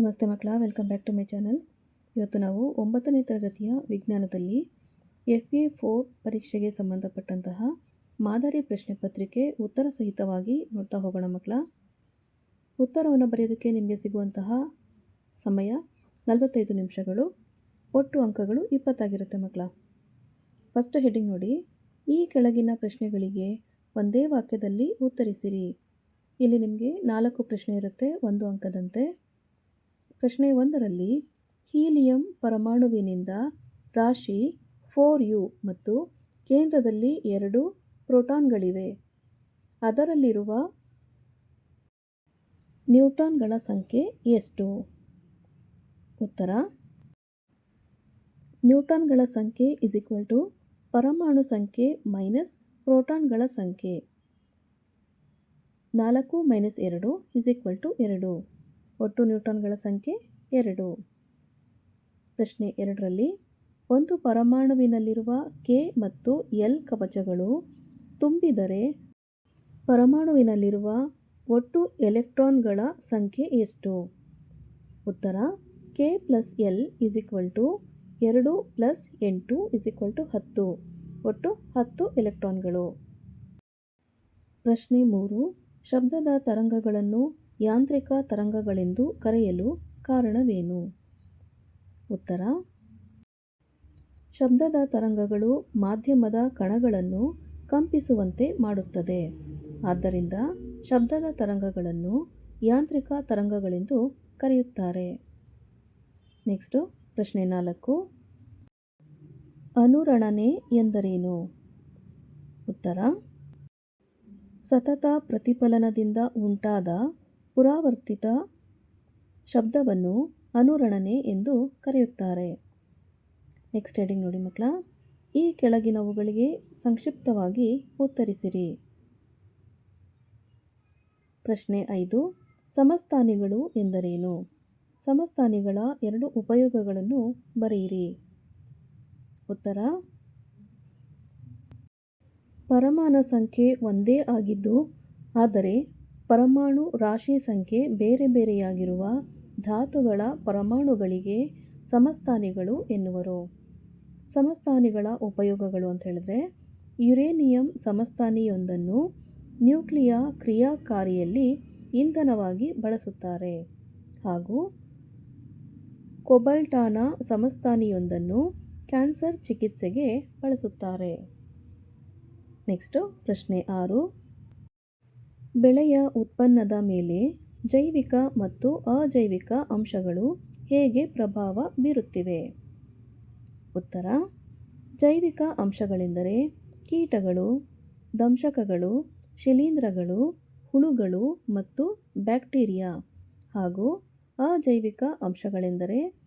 ನಮಸ್ತೆ ಮಕ್ಕಳ welcome back to my channel ಇವತ್ತು ನಾವು ಒಂಬತ್ತನೇ ತರಗತಿಯ ವಿಜ್ಞಾನದಲ್ಲಿ ಎಫ್ ಎ ಫೋರ್ ಪರೀಕ್ಷೆಗೆ ಸಂಬಂಧಪಟ್ಟಂತಹ ಮಾದರಿ ಪ್ರಶ್ನೆ ಪತ್ರಿಕೆ ಉತ್ತರ ಸಹಿತವಾಗಿ ನೋಡ್ತಾ ಹೋಗೋಣ ಮಕ್ಕಳ. ಉತ್ತರವನ್ನು ಬರೆಯೋದಕ್ಕೆ ನಿಮಗೆ ಸಿಗುವಂತಹ ಸಮಯ ನಲವತ್ತೈದು ನಿಮಿಷಗಳು, ಒಟ್ಟು ಅಂಕಗಳು ಇಪ್ಪತ್ತಾಗಿರುತ್ತೆ ಮಕ್ಕಳ. ಫಸ್ಟ್ ಹೆಡಿಂಗ್ ನೋಡಿ, ಈ ಕೆಳಗಿನ ಪ್ರಶ್ನೆಗಳಿಗೆ ಒಂದೇ ವಾಕ್ಯದಲ್ಲಿ ಉತ್ತರಿಸಿರಿ. ಇಲ್ಲಿ ನಿಮಗೆ ನಾಲ್ಕು ಪ್ರಶ್ನೆ ಇರುತ್ತೆ, ಒಂದು ಅಂಕದಂತೆ. ಪ್ರಶ್ನೆ ಒಂದರಲ್ಲಿ, ಹೀಲಿಯಂ ಪರಮಾಣುವಿನಿಂದ ರಾಶಿ ಫೋರ್ ಯು ಮತ್ತು ಕೇಂದ್ರದಲ್ಲಿ ಎರಡು ಪ್ರೋಟಾನ್ಗಳಿವೆ. ಅದರಲ್ಲಿರುವ ನ್ಯೂಟ್ರಾನ್ಗಳ ಸಂಖ್ಯೆ ಎಷ್ಟು? ಉತ್ತರ, ನ್ಯೂಟ್ರಾನ್ಗಳ ಸಂಖ್ಯೆ ಇಸ್ ಈಕ್ವಲ್ ಟು ಪರಮಾಣು ಸಂಖ್ಯೆ ಮೈನಸ್ ಪ್ರೋಟಾನ್ಗಳ ಸಂಖ್ಯೆ. ನಾಲ್ಕು ಮೈನಸ್ ಎರಡು ಇಸ್ ಈಕ್ವಲ್ ಟು ಎರಡು. ಒಟ್ಟು ನ್ಯೂಟ್ರಾನ್ಗಳ ಸಂಖ್ಯೆ ಎರಡು. ಪ್ರಶ್ನೆ ಎರಡರಲ್ಲಿ, ಒಂದು ಪರಮಾಣುವಿನಲ್ಲಿರುವ ಕೆ ಮತ್ತು ಎಲ್ ಕವಚಗಳು ತುಂಬಿದರೆ ಪರಮಾಣುವಿನಲ್ಲಿರುವ ಒಟ್ಟು ಎಲೆಕ್ಟ್ರಾನ್ಗಳ ಸಂಖ್ಯೆ ಎಷ್ಟು? ಉತ್ತರ, K plus L is equal to ಎರಡು ಪ್ಲಸ್ ಎಂಟು ಇಸ್ ಈಕ್ವಲ್ ಟು ಹತ್ತು, ಒಟ್ಟು ಹತ್ತು ಎಲೆಕ್ಟ್ರಾನ್ಗಳು. ಪ್ರಶ್ನೆ ಮೂರು, ಶಬ್ದದ ತರಂಗಗಳನ್ನು ಯಾಂತ್ರಿಕ ತರಂಗಗಳೆಂದು ಕರೆಯಲು ಕಾರಣವೇನು? ಉತ್ತರ. ಶಬ್ದದ ತರಂಗಗಳು ಮಾಧ್ಯಮದ ಕಣಗಳನ್ನು ಕಂಪಿಸುವಂತೆ ಮಾಡುತ್ತದೆ. ಆದ್ದರಿಂದ ಶಬ್ದದ ತರಂಗಗಳನ್ನು ಯಾಂತ್ರಿಕ ತರಂಗಗಳೆಂದು ಕರೆಯುತ್ತಾರೆ. ನೆಕ್ಸ್ಟು ಪ್ರಶ್ನೆ ನಾಲ್ಕು. ಅನುರಣನೆ ಎಂದರೇನು? ಉತ್ತರ. ಸತತ ಪ್ರತಿಫಲನದಿಂದ ಉಂಟಾದ ಪುರಾವರ್ತಿತ ಶಬ್ದವನ್ನು ಅನುರಣನೆ ಎಂದು ಕರೆಯುತ್ತಾರೆ. ನೆಕ್ಸ್ಟ್ ಹೆಡಿಂಗ್ ನೋಡಿ ಮಕ್ಕಳ. ಈ ಕೆಳಗಿನವುಗಳಿಗೆ ಸಂಕ್ಷಿಪ್ತವಾಗಿ ಉತ್ತರಿಸಿರಿ. ಪ್ರಶ್ನೆ ಐದು. ಸಮಸ್ಥಾನಿಗಳು ಎಂದರೇನು? ಸಮಸ್ಥಾನಿಗಳ ಎರಡು ಉಪಯೋಗಗಳನ್ನು ಬರೆಯಿರಿ. ಉತ್ತರ. ಪರಮಾನ ಸಂಖ್ಯೆ ಒಂದೇ ಆಗಿದ್ದು, ಆದರೆ ಪರಮಾಣು ರಾಶಿ ಸಂಖ್ಯೆ ಬೇರೆ ಬೇರೆಯಾಗಿರುವ ಧಾತುಗಳ ಪರಮಾಣುಗಳಿಗೆ ಸಮಸ್ಥಾನಿಗಳು ಎನ್ನುವರು. ಸಮಸ್ಥಾನಿಗಳ ಉಪಯೋಗಗಳು ಅಂತ ಹೇಳಿದ್ರೆ, ಯುರೇನಿಯಂ ಸಮಸ್ಥಾನಿಯೊಂದನ್ನು ನ್ಯೂಕ್ಲಿಯ ಕ್ರಿಯಾಕಾರಿಯಲ್ಲಿ ಇಂಧನವಾಗಿ ಬಳಸುತ್ತಾರೆ. ಹಾಗೂ ಕೊಬಲ್ಟಾನ ಸಮಸ್ಥಾನಿಯೊಂದನ್ನು ಕ್ಯಾನ್ಸರ್ ಚಿಕಿತ್ಸೆಗೆ ಬಳಸುತ್ತಾರೆ. ನೆಕ್ಸ್ಟು ಪ್ರಶ್ನೆ ಆರು. ಬೆಳೆಯ ಉತ್ಪನ್ನದ ಮೇಲೆ ಜೈವಿಕ ಮತ್ತು ಅಜೈವಿಕ ಅಂಶಗಳು ಹೇಗೆ ಪ್ರಭಾವ ಬೀರುತ್ತಿವೆ? ಉತ್ತರ. ಜೈವಿಕ ಅಂಶಗಳೆಂದರೆ ಕೀಟಗಳು, ದಂಶಕಗಳು, ಶಿಲೀಂಧ್ರಗಳು, ಹುಳುಗಳು ಮತ್ತು ಬ್ಯಾಕ್ಟೀರಿಯಾ ಹಾಗೂ ಅಜೈವಿಕ ಅಂಶಗಳೆಂದರೆ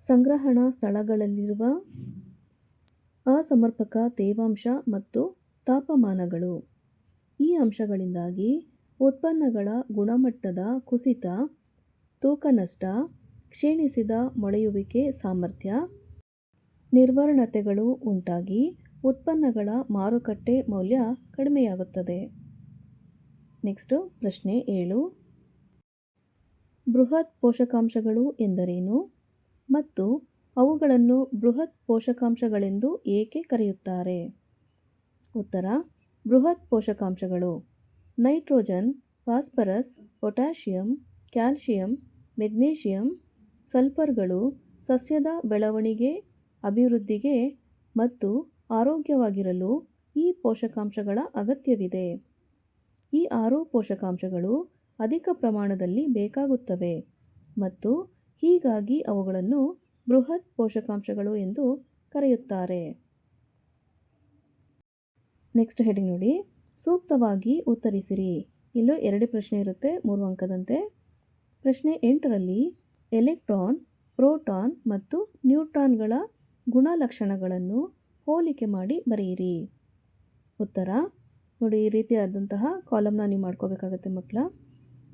ಸಂಗ್ರಹಣಾ ಸ್ಥಳಗಳಲ್ಲಿರುವ ಅಸಮರ್ಪಕ ತೇವಾಂಶ ಮತ್ತು ತಾಪಮಾನಗಳು. ಅಂಶಗಳಿಂದಾಗಿ ಉತ್ಪನ್ನಗಳ ಗುಣಮಟ್ಟದ ಕುಸಿತ, ತೂಕ ನಷ್ಟ, ಕ್ಷೀಣಿಸಿದ ಮೊಳೆಯುವಿಕೆ ಸಾಮರ್ಥ್ಯ ನಿರ್ವರ್ಣತೆಗಳು ಉಂಟಾಗಿ ಉತ್ಪನ್ನಗಳ ಮಾರುಕಟ್ಟೆ ಮೌಲ್ಯ ಕಡಿಮೆಯಾಗುತ್ತದೆ. ನೆಕ್ಸ್ಟು ಪ್ರಶ್ನೆ ಏಳು. ಬೃಹತ್ ಪೋಷಕಾಂಶಗಳು ಎಂದರೇನು ಮತ್ತು ಅವುಗಳನ್ನು ಬೃಹತ್ ಪೋಷಕಾಂಶಗಳೆಂದು ಏಕೆ ಕರೆಯುತ್ತಾರೆ? ಉತ್ತರ ಬೃಹತ್ ಪೋಷಕಾಂಶಗಳು nitrogen, phosphorus, potassium, calcium, magnesium, ಸಲ್ಫರ್ಗಳು ಸಸ್ಯದ ಬೆಳವಣಿಗೆ, ಅಭಿವೃದ್ಧಿಗೆ ಮತ್ತು ಆರೋಗ್ಯವಾಗಿರಲು ಈ ಪೋಷಕಾಂಶಗಳ ಅಗತ್ಯವಿದೆ. ಈ ಆರು ಪೋಷಕಾಂಶಗಳು ಅಧಿಕ ಪ್ರಮಾಣದಲ್ಲಿ ಬೇಕಾಗುತ್ತವೆ ಮತ್ತು ಹೀಗಾಗಿ ಅವುಗಳನ್ನು ಬೃಹತ್ ಪೋಷಕಾಂಶಗಳು ಎಂದು ಕರೆಯುತ್ತಾರೆ. ನೆಕ್ಸ್ಟ್ ಹೆಡಿಂಗ್ ನೋಡಿ. ಸೂಕ್ತವಾಗಿ ಉತ್ತರಿಸಿರಿ. ಇಲ್ಲೂ ಎರಡು ಪ್ರಶ್ನೆ ಇರುತ್ತೆ, ಮೂರು ಅಂಕದಂತೆ. ಪ್ರಶ್ನೆ ಎಂಟರಲ್ಲಿ ಎಲೆಕ್ಟ್ರಾನ್, ಪ್ರೋಟಾನ್ ಮತ್ತು ನ್ಯೂಟ್ರಾನ್ಗಳ ಗುಣಲಕ್ಷಣಗಳನ್ನು ಹೋಲಿಕೆ ಮಾಡಿ ಬರೆಯಿರಿ. ಉತ್ತರ, ನೋಡಿ ಈ ರೀತಿಯಾದಂತಹ ಕಾಲಮ್ನ ನೀವು ಮಾಡ್ಕೋಬೇಕಾಗತ್ತೆ ಮಕ್ಕಳ.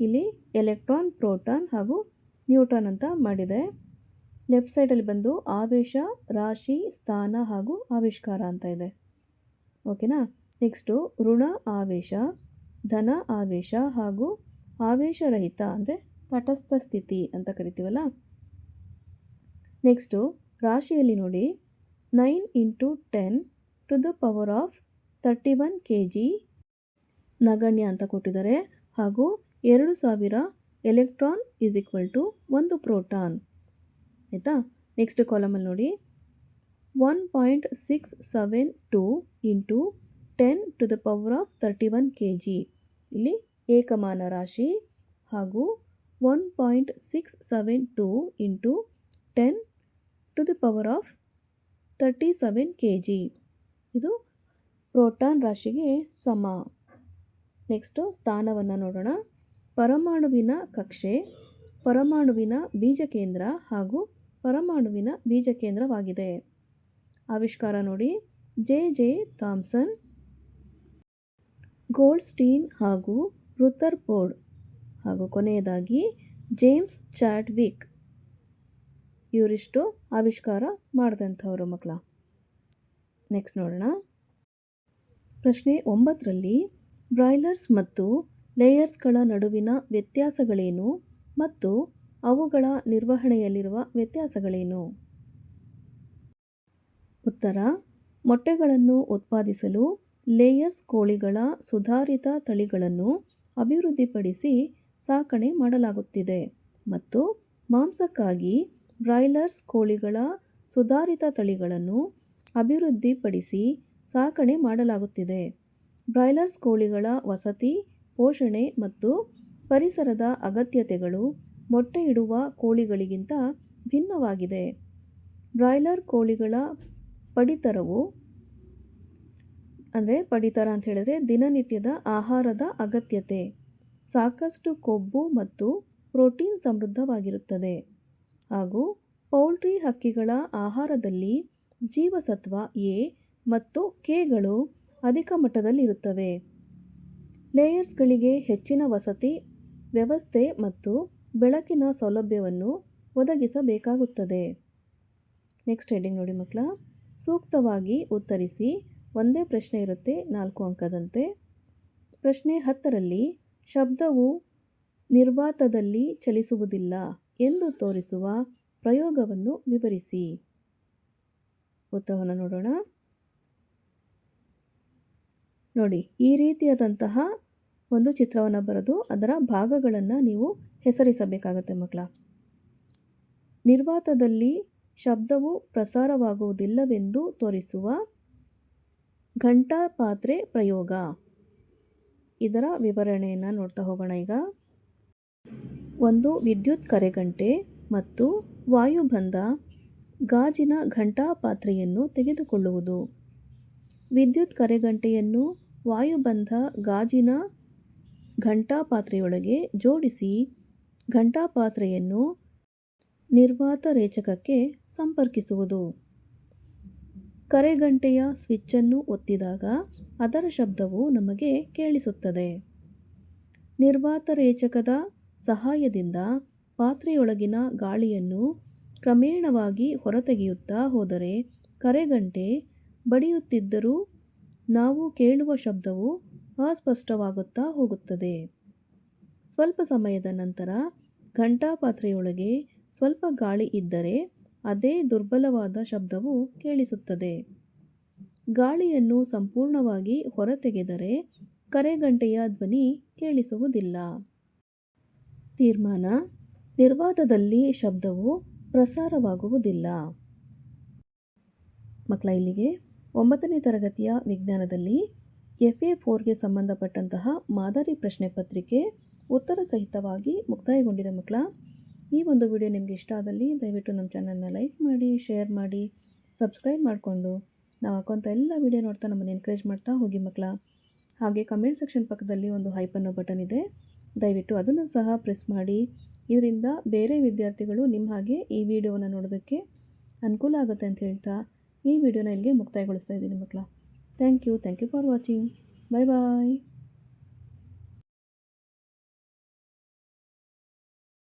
ಇಲ್ಲಿ ಎಲೆಕ್ಟ್ರಾನ್, ಪ್ರೋಟಾನ್ ಹಾಗೂ ನ್ಯೂಟ್ರಾನ್ ಅಂತ ಮಾಡಿದೆ. ಲೆಫ್ಟ್ ಸೈಡಲ್ಲಿ ಬಂದು ಆವೇಶ, ರಾಶಿ, ಸ್ಥಾನ ಹಾಗೂ ಆವಿಷ್ಕಾರ ಅಂತ ಇದೆ. ಓಕೆನಾ? ನೆಕ್ಸ್ಟು ಋಣ ಆವೇಶ, ಧನ ಆವೇಶ ಹಾಗೂ ಆವೇಶರಹಿತ ಅಂದರೆ ತಟಸ್ಥ ಸ್ಥಿತಿ ಅಂತ ಕರಿತೀವಲ್ಲ? ನೆಕ್ಸ್ಟು ರಾಶಿಯಲ್ಲಿ ನೋಡಿ nine into ten to the power of thirty one K G ನಗಣ್ಯ ಅಂತ ಕೊಟ್ಟಿದ್ದಾರೆ. ಹಾಗೂ ಎರಡು ಸಾವಿರ ಎಲೆಕ್ಟ್ರಾನ್ ಈಸ್ ಈಕ್ವಲ್ ಟು ಒಂದು ಪ್ರೋಟಾನ್ ಆಯಿತಾ? ನೆಕ್ಸ್ಟ್ ಕಾಲಮಲ್ಲಿ ನೋಡಿ one point six seven two into ten to the power of thirty one K G ಇಲ್ಲಿ ಏಕಮಾನ ರಾಶಿ ಹಾಗೂ one point six seven two into ten to the power of thirty seven K G ಇದು proton ರಾಶಿಗೆ ಸಮ. Next ಸ್ಥಾನವನ್ನು ನೋಡೋಣ. ಪರಮಾಣುವಿನ ಕಕ್ಷೆ, ಪರಮಾಣುವಿನ ಬೀಜಕೇಂದ್ರ ಹಾಗೂ ಪರಮಾಣುವಿನ ಬೀಜಕೇಂದ್ರವಾಗಿದೆ. ಆವಿಷ್ಕಾರ ನೋಡಿ. ಜೆ. ಜೆ. ಥಾಮ್ಸನ್, ಗೋಲ್ಡ್ಸ್ಟೀನ್ ಹಾಗೂ ರುಥರ್ಫೋರ್ಡ್ ಹಾಗೂ ಕೊನೆಯದಾಗಿ ಜೇಮ್ಸ್ ಚಾಟ್ವಿಕ್. ಇವರಿಷ್ಟು ಆವಿಷ್ಕಾರ ಮಾಡಿದಂಥವರು ಮಕ್ಕಳ ನೆಕ್ಸ್ಟ್ ನೋಡೋಣ. ಪ್ರಶ್ನೆ ಒಂಬತ್ತರಲ್ಲಿ, ಬ್ರಾಯ್ಲರ್ಸ್ ಮತ್ತು ಲೇಯರ್ಸ್ಗಳ ನಡುವಿನ ವ್ಯತ್ಯಾಸಗಳೇನು ಮತ್ತು ಅವುಗಳ ನಿರ್ವಹಣೆಯಲ್ಲಿರುವ ವ್ಯತ್ಯಾಸಗಳೇನು? ಉತ್ತರ, ಮೊಟ್ಟೆಗಳನ್ನು ಉತ್ಪಾದಿಸಲು ಲೇಯರ್ಸ್ ಕೋಳಿಗಳ ಸುಧಾರಿತ ತಳಿಗಳನ್ನು ಅಭಿವೃದ್ಧಿಪಡಿಸಿ ಸಾಕಣೆ ಮಾಡಲಾಗುತ್ತಿದೆ ಮತ್ತು ಮಾಂಸಕ್ಕಾಗಿ ಬ್ರಾಯ್ಲರ್ಸ್ ಕೋಳಿಗಳ ಸುಧಾರಿತ ತಳಿಗಳನ್ನು ಅಭಿವೃದ್ಧಿಪಡಿಸಿ ಸಾಕಣೆ ಮಾಡಲಾಗುತ್ತಿದೆ. ಬ್ರಾಯ್ಲರ್ಸ್ ಕೋಳಿಗಳ ವಸತಿ, ಪೋಷಣೆ ಮತ್ತು ಪರಿಸರದ ಅಗತ್ಯತೆಗಳು ಮೊಟ್ಟೆಯಿಡುವ ಕೋಳಿಗಳಿಗಿಂತ ಭಿನ್ನವಾಗಿದೆ. ಬ್ರಾಯ್ಲರ್ ಕೋಳಿಗಳ ಪಡಿತರವು, ಅಂದರೆ ಪಡಿತರ ಅಂತ ಹೇಳಿದ್ರೆ ದಿನನಿತ್ಯದ ಆಹಾರದ ಅಗತ್ಯತೆ. ಸಾಕಷ್ಟು ಕೊಬ್ಬು ಮತ್ತು ಪ್ರೋಟೀನ್ ಸಮೃದ್ಧವಾಗಿರುತ್ತದೆ. ಹಾಗೂ ಪೌಲ್ಟ್ರಿ ಹಕ್ಕಿಗಳ ಆಹಾರದಲ್ಲಿ ಜೀವಸತ್ವ ಎ ಮತ್ತು ಕೆಗಳು ಅಧಿಕ ಮಟ್ಟದಲ್ಲಿರುತ್ತವೆ. ಲೇಯರ್ಸ್ಗಳಿಗೆ ಹೆಚ್ಚಿನ ವಸತಿ, ವ್ಯವಸ್ಥೆ ಮತ್ತು ಬೆಳಕಿನ ಸೌಲಭ್ಯವನ್ನು ಒದಗಿಸಬೇಕಾಗುತ್ತದೆ. ನೆಕ್ಸ್ಟ್ ಹೆಡ್ಡಿಂಗ್ ನೋಡಿ ಮಕ್ಕಳ. ಸೂಕ್ತವಾಗಿ ಉತ್ತರಿಸಿ. ಒಂದೇ ಪ್ರಶ್ನೆ ಇರುತ್ತೆ, ನಾಲ್ಕು ಅಂಕದಂತೆ. ಪ್ರಶ್ನೆ ಹತ್ತರಲ್ಲಿ, ಶಬ್ದವು ನಿರ್ವಾತದಲ್ಲಿ ಚಲಿಸುವುದಿಲ್ಲ ಎಂದು ತೋರಿಸುವ ಪ್ರಯೋಗವನ್ನು ವಿವರಿಸಿ. ಉತ್ತರವನ್ನು ನೋಡೋಣ. ನೋಡಿ, ಈ ರೀತಿಯಾದಂತಹ ಒಂದು ಚಿತ್ರವನ್ನು ಬರೆದು ಅದರ ಭಾಗಗಳನ್ನು ನೀವು ಹೆಸರಿಸಬೇಕಾಗತ್ತೆ ಮಕ್ಕಳ. ನಿರ್ವಾತದಲ್ಲಿ ಶಬ್ದವು ಪ್ರಸಾರವಾಗುವುದಿಲ್ಲವೆಂದು ತೋರಿಸುವ ಘಂಟಾ ಪಾತ್ರೆ ಪ್ರಯೋಗ. ಇದರ ವಿವರಣೆಯನ್ನು ನೋಡ್ತಾ ಹೋಗೋಣ ಈಗ. ಒಂದು ವಿದ್ಯುತ್ ಕರೆಗಂಟೆ ಮತ್ತು ವಾಯುಬಂಧ ಗಾಜಿನ ಘಂಟಾ ಪಾತ್ರೆಯನ್ನು ತೆಗೆದುಕೊಳ್ಳುವುದು. ವಿದ್ಯುತ್ ಕರೆಗಂಟೆಯನ್ನು ವಾಯುಬಂಧ ಗಾಜಿನ ಘಂಟಾ ಪಾತ್ರೆಯೊಳಗೆ ಜೋಡಿಸಿ ಘಂಟಾ ಪಾತ್ರೆಯನ್ನು ನಿರ್ವಾತ ರೇಚಕಕ್ಕೆ ಸಂಪರ್ಕಿಸುವುದು. ಕರೆಗಂಟೆಯ ಸ್ವಿಚ್ಚನ್ನು ಒತ್ತಿದಾಗ ಅದರ ಶಬ್ದವು ನಮಗೆ ಕೇಳಿಸುತ್ತದೆ. ನಿರ್ವಾತ ರೇಚಕದ ಸಹಾಯದಿಂದ ಪಾತ್ರೆಯೊಳಗಿನ ಗಾಳಿಯನ್ನು ಕ್ರಮೇಣವಾಗಿ ಹೊರತೆಗೆಯುತ್ತಾ ಹೋದರೆ ಕರೆಗಂಟೆ ಬಡಿಯುತ್ತಿದ್ದರೂ ನಾವು ಕೇಳುವ ಶಬ್ದವು ಅಸ್ಪಷ್ಟವಾಗುತ್ತಾ ಹೋಗುತ್ತದೆ. ಸ್ವಲ್ಪ ಸಮಯದ ನಂತರ ಘಂಟಾ ಪಾತ್ರೆಯೊಳಗೆ ಸ್ವಲ್ಪ ಗಾಳಿ ಇದ್ದರೆ ಅದೇ ದುರ್ಬಲವಾದ ಶಬ್ದವು ಕೇಳಿಸುತ್ತದೆ. ಗಾಳಿಯನ್ನು ಸಂಪೂರ್ಣವಾಗಿ ಹೊರತೆಗೆದರೆ ಕರೆಗಂಟೆಯ ಧ್ವನಿ ಕೇಳಿಸುವುದಿಲ್ಲ. ತೀರ್ಮಾನ, ನಿರ್ವಾತದಲ್ಲಿ ಶಬ್ದವು ಪ್ರಸಾರವಾಗುವುದಿಲ್ಲ. ಮಕ್ಕಳ, ಇಲ್ಲಿಗೆ ಒಂಬತ್ತನೇ ತರಗತಿಯ ವಿಜ್ಞಾನದಲ್ಲಿ ಎಫ್ ಎ ಫೋರ್ಗೆ ಸಂಬಂಧಪಟ್ಟಂತಹ ಮಾದರಿ ಪ್ರಶ್ನೆ ಪತ್ರಿಕೆ ಉತ್ತರ ಸಹಿತವಾಗಿ ಮುಕ್ತಾಯಗೊಂಡಿದೆ ಮಕ್ಕಳ. ಈ ಒಂದು ವಿಡಿಯೋ ನಿಮಗೆ ಇಷ್ಟ ಆದಲ್ಲಿ ದಯವಿಟ್ಟು ನಮ್ಮ ಚಾನಲ್ನ ಲೈಕ್ ಮಾಡಿ, ಶೇರ್ ಮಾಡಿ, ಸಬ್ಸ್ಕ್ರೈಬ್ ಮಾಡಿಕೊಂಡು ನಾವು ಹಾಕೋಂಥ ಎಲ್ಲ ವಿಡಿಯೋ ನೋಡ್ತಾ ನಮ್ಮನ್ನು ಎನ್ಕರೇಜ್ ಮಾಡ್ತಾ ಹೋಗಿ ಮಕ್ಕಳ. ಹಾಗೆ ಕಮೆಂಟ್ ಸೆಕ್ಷನ್ ಪಕ್ಕದಲ್ಲಿ ಒಂದು ಹೈಪ್ ಅನ್ನೋ ಬಟನ್ ಇದೆ. ದಯವಿಟ್ಟು ಅದನ್ನು ಸಹ ಪ್ರೆಸ್ ಮಾಡಿ. ಇದರಿಂದ ಬೇರೆ ವಿದ್ಯಾರ್ಥಿಗಳು ನಿಮ್ಮ ಹಾಗೆ ಈ ವಿಡಿಯೋವನ್ನು ನೋಡೋದಕ್ಕೆ ಅನುಕೂಲ ಆಗುತ್ತೆ ಅಂತ ಹೇಳ್ತಾ ಈ ವಿಡಿಯೋನ ಇಲ್ಲಿಗೆ ಮುಕ್ತಾಯಗೊಳಿಸ್ತಾ ಇದ್ದೀನಿ ಮಕ್ಕಳ. Thank you thank you for watching bye bye